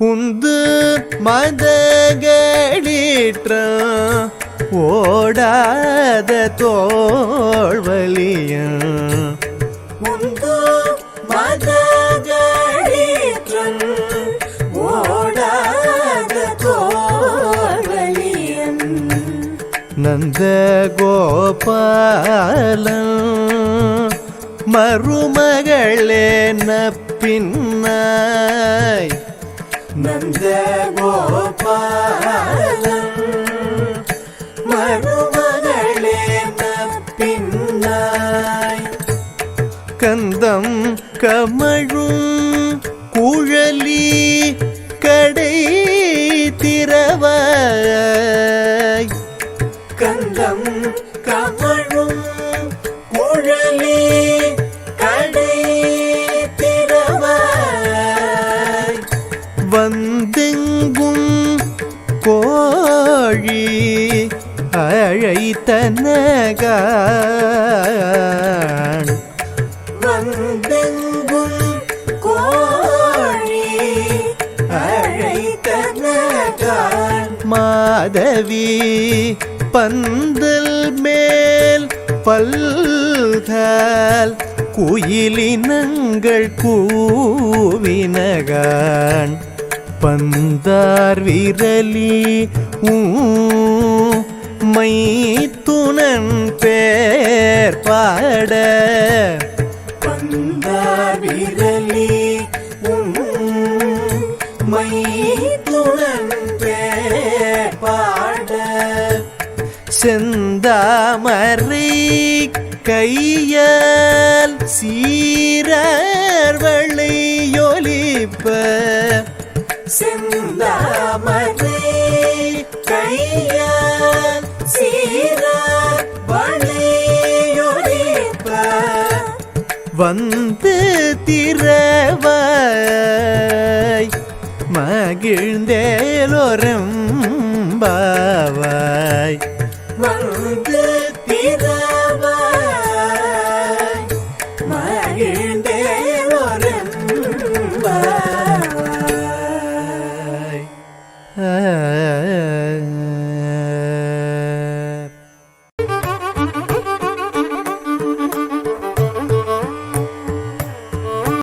உந்து மதகளீற்ற ஓடாத தோல்வலியும் உந்து மதகளீற்றன் ஓடாத தோல்வலியன் நந்த கோபாலன் மருமகளே பின்னாய் நந்த கோபாலன் மருமகளே பின்னாய் கந்தம் கமழும் குழலி கடை திறவாய். கந்தம் கமழும் அழைத்தனகான் வந்தெங்கும் கோழி அழைத்தனகான். மாதவி பந்தல் மேல் பல்கால் குயிலினங்கள் கூவினகான். பந்தார் விரலி ஊ மைத்துனன் பேர் பாட. விரலி மை துணன் பாட. செந்தாமரை கையால் சீரர்வளை வந்து திரவாய் மகிழ்ந்தேலோரம் பாவாய் வந்து திரவாய் மகிழ்ந்தேலோரம் பாவாய் ஆ